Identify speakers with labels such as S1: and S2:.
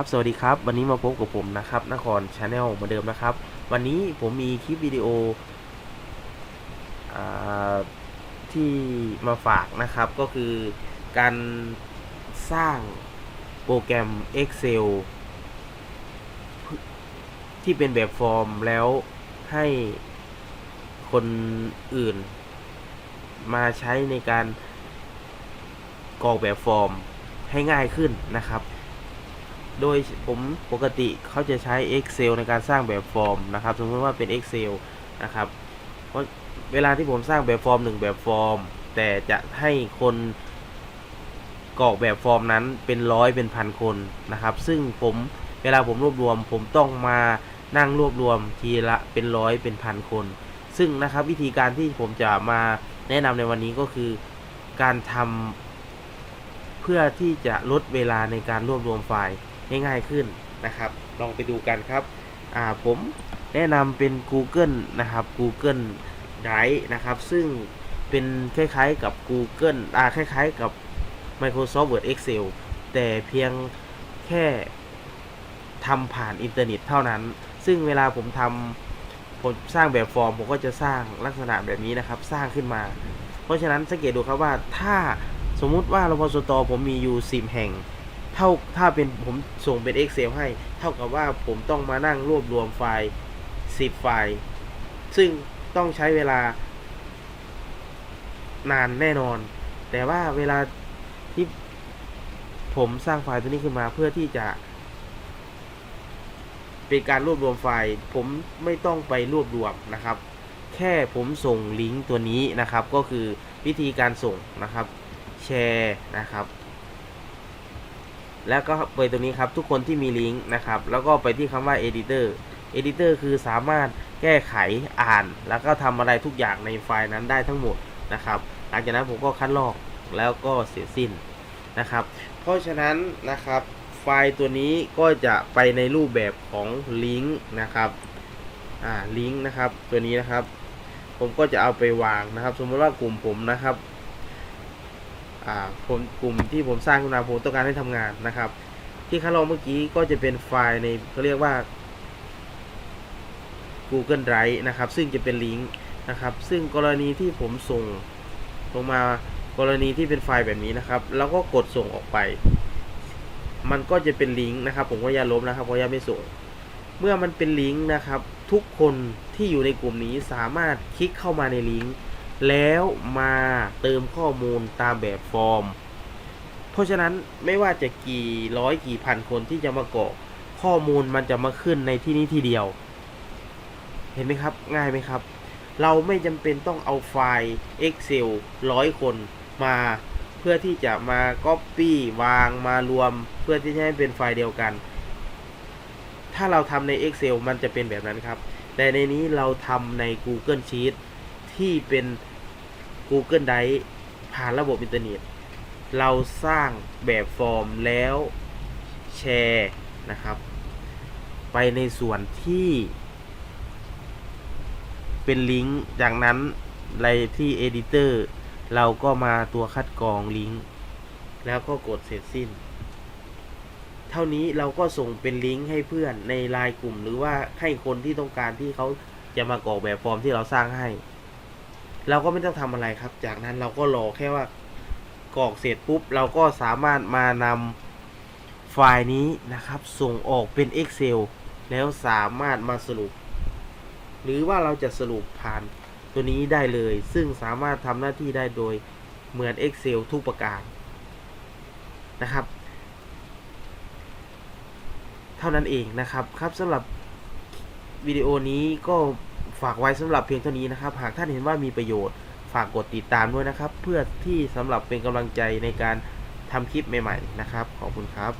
S1: ครับสวัสดีครับ วันนี้มาพบกับผมนะครับนครชาแนลเหมือนเดิมนะครับ วันนี้ผมมีคลิปวิดีโออที่มาฝากนะครับก็คือการสร้างโปรแกรม Excel ที่เป็นแบบฟอร์มแล้วให้คนอื่น มาใช้ในการกรอกแบบฟอร์มให้ง่ายขึ้นนะครับ โดยผมปกติเขาจะใช้ Excel ในการสร้างแบบฟอร์มนะครับ สมมติว่าเป็น Excel นะครับ เพราะเวลาที่ผมสร้างแบบฟอร์มหนึ่งแบบฟอร์ม แต่จะให้คนกรอกแบบฟอร์มนั้นเป็นร้อยเป็นพันคนนะครับ ซึ่งผมเวลาผมรวบรวม ผมต้องมานั่งรวบรวมทีละเป็นร้อยเป็นพันคน ซึ่งนะครับวิธีการที่ผมจะมาแนะนำในวันนี้ก็คือการทำเพื่อที่จะลดเวลาในการรวบรวมไฟล์ ง่ายขึ้นนะครับ ลองไปดูกันครับอ่าผมแนะนำเป็น Google นะครับ Google Drive นะครับ ซึ่งเป็นคล้ายๆกับ Google อ่าคล้ายๆกับ Microsoft Word Excel แต่เพียงแค่ทำผ่านอินเทอร์เน็ตเท่านั้น ซึ่งเวลาผมทำผมสร้างแบบฟอร์ม ผมก็จะสร้างลักษณะแบบนี้นะครับ สร้างขึ้นมา เพราะฉะนั้นสังเกตดูครับว่าถ้าสมมุติว่าเราพอสตอผมมีอยู่10แห่ง เท่าถ้าเป็นผมส่งเป็น Excel ให้ เท่ากับว่าผมต้องมานั่งรวบรวมไฟล์ 10 ไฟล์ ซึ่งต้องใช้เวลานานแน่นอน แต่ว่าเวลาที่ผมสร้างไฟล์ตัวนี้ขึ้นมาเพื่อที่จะ เป็นการรวบรวมไฟล์ ผมไม่ต้องไปรวบรวมนะครับ แค่ผมส่งลิงก์ตัวนี้นะครับ ก็คือวิธีการส่งนะครับ แชร์นะครับ แล้วก็ไปตรงนี้ครับทุกคนที่มีลิงก์นะครับ แล้วก็ไปที่คำว่า editor editor คือสามารถแก้ไขอ่าน แล้วก็ทำอะไรทุกอย่างในไฟล์นั้นได้ทั้งหมดนะครับหลังจากนั้นผมก็คัดลอกแล้วก็เสร็จสิ้นนะครับ เพราะฉะนั้นนะครับไฟล์ตัวนี้ก็จะไปในรูปแบบของลิงก์นะครับอ่าลิงก์นะครับตัวนี้นะครับ ผมก็จะเอาไปวางนะครับ สมมติว่ากลุ่มผมนะครับ ผมกลุ่มที่ผมสร้างขึ้นมาผมต้องการให้ทำงานนะครับ ที่คัดลอกเมื่อกี้ก็จะเป็นไฟล์ในเขาเรียกว่า Google Drive นะครับ ซึ่งจะเป็นลิงก์นะครับ ซึ่งกรณีที่ผมส่งลงมากรณีที่เป็นไฟล์แบบนี้นะครับ แล้วก็กดส่งออกไป มันก็จะเป็นลิงก์นะครับ ผมก็อย่าลบนะครับเพราะย่าไม่ส่ง เมื่อมันเป็นลิงก์นะครับ ทุกคนที่อยู่ในกลุ่มนี้สามารถคลิกเข้ามาในลิงก์ แล้วมาเติมข้อมูลตามแบบฟอร์ม เพราะฉะนั้นไม่ว่าจะกี่ร้อยกี่พันคนที่จะมากรอกข้อมูลมันจะมาขึ้นในที่นี้ทีเดียว เห็นไหมครับ ง่ายไหมครับ เราไม่จำเป็นต้องเอาไฟล์ Excel ร้อยคนมาเพื่อที่จะมา Copy วางมารวม เพื่อที่จะให้เป็นไฟล์เดียวกัน ถ้าเราทำใน Excel มันจะเป็นแบบนั้นครับ แต่ในนี้เราทำใน Google Sheet ที่เป็น Google Drive ผ่านระบบอินเทอร์เน็ต เราสร้างแบบฟอร์มแล้วแชร์นะครับ ไปในส่วนที่เป็นลิงก์ จากนั้นในที่ Editor เราก็มาตัวคัดกรองลิงก์ แล้วก็กดเสร็จสิ้น เท่านี้เราก็ส่งเป็นลิงก์ให้เพื่อนในไลน์กลุ่ม หรือว่าให้คนที่ต้องการที่เขาจะมากรอกแบบฟอร์มที่เราสร้างให้ เราก็ไม่ต้องทำอะไรครับ จากนั้นเราก็รอแค่ว่ากรอกเสร็จปุ๊บ เราก็สามารถมานำไฟล์นี้นะครับ ส่งออกเป็น Excel แล้วสามารถมาสรุป หรือว่าเราจะสรุปผ่านตัวนี้ได้เลย ซึ่งสามารถทำหน้าที่ได้โดยเหมือน Excel ทุกประการนะครับ เท่านั้นเองนะครับครับสำหรับวิดีโอนี้ก็ ฝากไว้สำหรับเพียงเท่านี้นะครับ หากท่านเห็นว่ามีประโยชน์ ฝากกดติดตามด้วยนะครับ เพื่อที่สำหรับเป็นกำลังใจในการทำคลิปใหม่ ๆ นะครับ ขอบคุณครับ